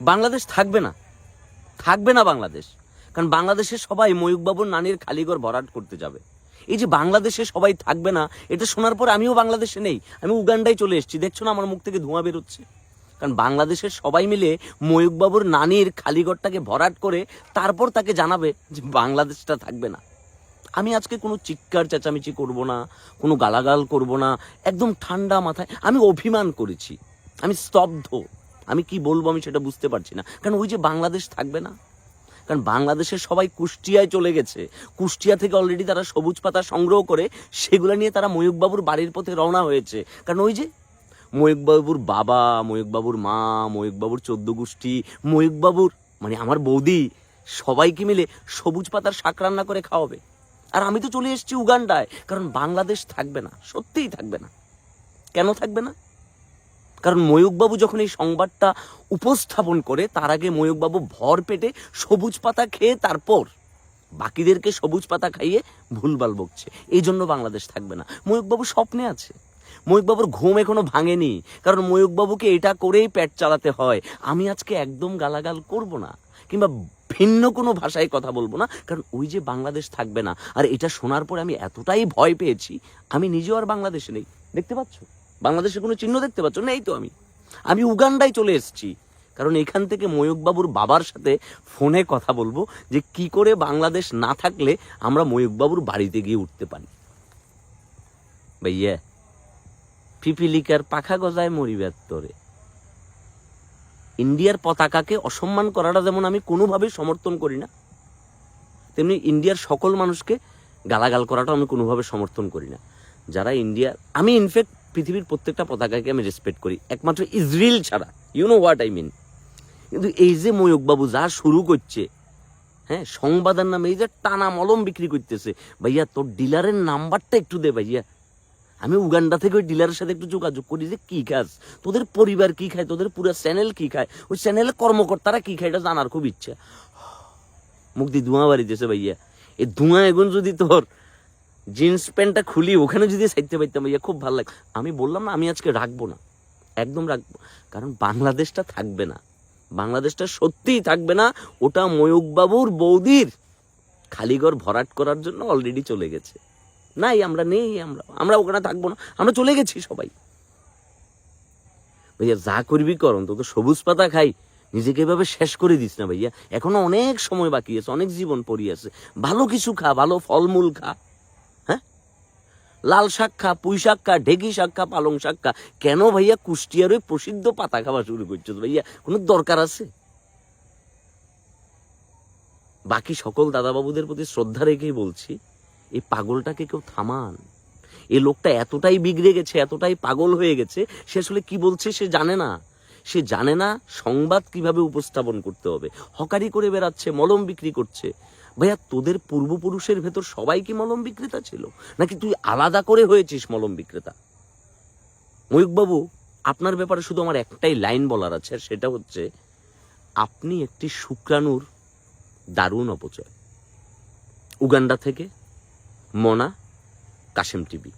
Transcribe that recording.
বাংলাদেশ থাকবে না। থাকবে না বাংলাদেশ। কারণ বাংলাদেশে সবাই ময়ূকবাবুর নানির খালিঘর ভরাট করতে যাবে। এই যে বাংলাদেশে সবাই থাকবে না, এটা শোনার পর আমিও বাংলাদেশে নেই। আমি উগান্ডায় চলে এসেছি। দেখছ না আমার মুখ থেকে ধোঁয়া বেরোচ্ছে? কারণ বাংলাদেশের সবাই মিলে ময়ূকবাবুর নানির খালিঘরটাকে ভরাট করে তারপর তাকে জানাবে যে বাংলাদেশটা থাকবে না। আমি আজকে কোনো চিৎকার, চেঁচামেচি করব না, কোনো গালাগাল করব না। একদম ঠান্ডা মাথায় আমি অভিমান করেছি। আমি স্তব্ধ। আমি কি বলব আমি সেটা বুঝতে পারছি না। কারণ ওই যে বাংলাদেশ থাকবে না। কারণ বাংলাদেশের সবাই কুষ্টিয়ায় চলে গেছে। কুষ্টিয়া থেকে অলরেডি তারা সবুজ পাতা সংগ্রহ করে সেগুলো নিয়ে তারা ময়ূকবাবুর বাড়ির পথে রওনা হয়েছে। কারণ ওই যে ময়ূকবাবুর বাবা, ময়ূকবাবুর মা, ময়ূকবাবুর চোদ্দ গোষ্ঠী, ময়ূকবাবুর মানে আমার বৌদি সবাইকে মিলে সবুজ পাতার শাক রান্না করে খাওয়াবে। আর আমি তো চলে এসেছি উগান্ডায়। কারণ বাংলাদেশ থাকবে না, সত্যিই থাকবে না। কেন থাকবে না? কারণ ময়ূকবাবু যখন এই সংবাদটা উপস্থাপন করে, তার আগে ময়ূকবাবু ভর পেটে সবুজ পাতা খেয়ে তারপর বাকিদেরকে সবুজ পাতা খাইয়ে ভুলবাল বকছে। এই জন্য বাংলাদেশ থাকবে না। ময়ূকবাবু স্বপ্নে আছে। ময়ূকবাবুর ঘুম এখনও ভাঙেনি। কারণ ময়ূকবাবুকে এটা করেই পেট চালাতে হয়। আমি আজকে একদম গালাগাল করব না, কিংবা ভিন্ন কোনো ভাষায় কথা বলব না, কারণ ওই যে বাংলাদেশ থাকবে না। আর এটা শোনার পরে আমি এতটাই ভয় পেয়েছি, আমি নিজেও আর বাংলাদেশে নেই। দেখতে পাচ্ছ? বাংলাদেশে কোনো চিহ্ন দেখতে পাচ্ছ? নেই তো আমি। আমি উগান্ডায় চলে এসেছি। কারণ এখান থেকে ময়ূকবাবুর বাবার সাথে ফোনে কথা বলব যে কি করে বাংলাদেশ না থাকলে আমরা ময়ূকবাবুর বাড়িতে গিয়ে উঠতে পারি। ভাইয়া, পিপিলিকার পাখা গজায় মরিবার তরে। ইন্ডিয়ার পতাকাকে অসম্মান করাটা যেমন আমি কোনোভাবেই সমর্থন করি না, তেমনি ইন্ডিয়ার সকল মানুষকে গালাগাল করাটা আমি কোনোভাবে সমর্থন করি না। যারা ইন্ডিয়া আমি ইনফ্যাক্ট পৃথিবীর প্রত্যেকটা পতাকাকে আমি রেসপেক্ট করি। একমাত্র ইসরায়েল ছাড়া। You know what I mean কিন্তু এই যে ময়ূকবাবু যা শুরু করছে হ্যাঁ সংবাদের নামে এই যে টানা মলম বিক্রি করতেছে, ভাইয়া তোর ডিলারের নাম্বারটা একটু দে ভাইয়া। আমি উগান্ডা থেকে ওই ডিলারের সাথে একটু যোগাযোগ করি যে কী খাস তোদের পরিবার কী খায়, তোদের পুরো চ্যানেল কী খায়, ওই চ্যানেলের কর্মকর্তারা কী খায় এটা জানার খুব ইচ্ছা। দিয়ে ধোঁয়া বাড়িতেছে ভাইয়া। এই ধোঁয়া এগুন যদি তোর জিন্স প্যান্টটা খুলি, ওখানে যদি সাইতে পাইতাম, ভাইয়া খুব ভালো লাগে আমি বললাম না, আমি আজকে রাখব না। একদম রাখব। কারণ বাংলাদেশটা থাকবে না। বাংলাদেশটা সত্যিই থাকবে না। ওটা ময়ূকবাবুর বৌদির। খালিঘর ভরাট করার জন্য অলরেডি চলে গেছে। নাই, আমরা নেই, আমরা আমরা ওখানে থাকব না। আমরা চলে গেছি সবাই। ভাইয়া, যা করবি কর তো সবুজ পাতা খাই। নিজেকে এভাবে শেষ করে দিস না, ভাইয়া। এখনও অনেক সময় বাকি আছে, অনেক জীবন পড়ি আছে ভালো কিছু খা, ভালো ফলমূল খা। লাল শাক খা পুঁই শাক খা ঢেকি শাক খা পালং শাক খা কেন ভাইয়া কুষ্টিয়ার ওই প্রসিদ্ধ পাতা খাওয়া শুরু করছ ভাইয়া? কোনো দরকার আছে? বাকি সকল দাদাবাবুদের প্রতি শ্রদ্ধা রেখেই বলছি, এই পাগলটাকে কেউ থামান। এই লোকটা এতটাই বিগড়ে গেছে, এতটাই পাগল হয়ে গেছে, সে আসলে কি বলছে সে জানে না। সে জানে না সংবাদ কীভাবে উপস্থাপন করতে হবে। হকারি করে বেড়াচ্ছে, মলম বিক্রি করছে। ভাইয়া, তোদের পূর্বপুরুষের ভেতর সবাই কি মলম বিক্রেতা ছিল? নাকি তুই আলাদা করে হয়েছিস মলম বিক্রেতা? ময়ূকবাবু, আপনার ব্যাপারে শুধু আমার একটাই লাইন বলার আছে আর সেটা হচ্ছে, আপনি একটি শুক্রাণুর দারুণ অপচয়। উগান্ডা থেকে মনা, কাশেম টিভি।